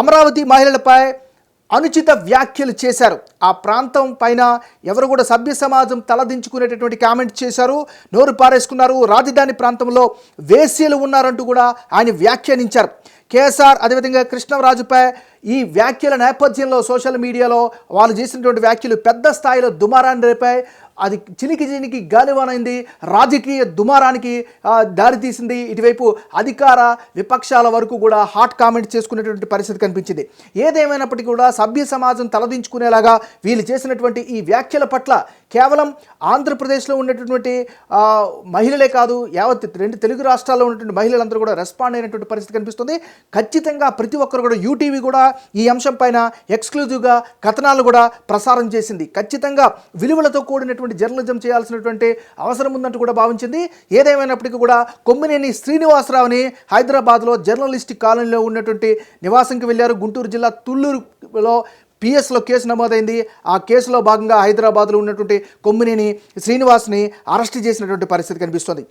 అమరావతి మహిళలపై అనుచిత వ్యాఖ్యలు చేశారు. ఆ ప్రాంతం పైన ఎవరు కూడా సభ్య సమాజం తలదించుకునేటటువంటి కామెంట్ చేశారు. నోరు పారేసుకున్నారు. రాజధాని ప్రాంతంలో వేసీలు ఉన్నారంటూ కూడా ఆయన వ్యాఖ్యానించారు. కేఎస్ఆర్ అదేవిధంగా కృష్ణరాజుపై ఈ వ్యాఖ్యల నేపథ్యంలో సోషల్ మీడియాలో వాళ్ళు చేసినటువంటి వ్యాఖ్యలు పెద్ద స్థాయిలో దుమారాన్ని రేపాయి. అది చినికి చినికి గాలివానైంది రాజకీయ దుమారానికి దారితీసింది ఇటువైపు అధికార విపక్షాల వరకు కూడా హాట్ కామెంట్ చేసుకునేటువంటి పరిస్థితి కనిపించింది. ఏదేమైనప్పటికీ కూడా సభ్య సమాజం తలదించుకునేలాగా వీళ్ళు చేసినటువంటి ఈ వ్యాఖ్యల పట్ల కేవలం ఆంధ్రప్రదేశ్లో ఉన్నటువంటి మహిళలే కాదు యావత్ రెండు తెలుగు రాష్ట్రాల్లో ఉన్నటువంటి మహిళలందరూ కూడా రెస్పాండ్ అయినటువంటి పరిస్థితి కనిపిస్తుంది. ఖచ్చితంగా ప్రతి ఒక్కరు కూడా యూటీవీ కూడా ఈ అంశం పైన ఎక్స్క్లూజివ్గా కథనాలు కూడా ప్రసారం చేసింది. ఖచ్చితంగా విలువలతో కూడినటువంటి జర్నలిజం చేయాల్సినటువంటి అవసరం ఉందంటూ కూడా భావించింది. ఏదేమైనప్పటికీ కూడా కొమ్మినేని శ్రీనివాసరావుని హైదరాబాద్లో జర్నలిస్ట్ కాలనీలో ఉన్నటువంటి నివాసంకి వెళ్ళారు. గుంటూరు జిల్లా తుళ్ళూరులో పిఎస్లో కేసు నమోదైంది. ఆ కేసులో భాగంగా హైదరాబాద్లో ఉన్నటువంటి కొమ్మినేని శ్రీనివాస్ని అరెస్ట్ చేసినటువంటి పరిస్థితి కనిపిస్తోంది.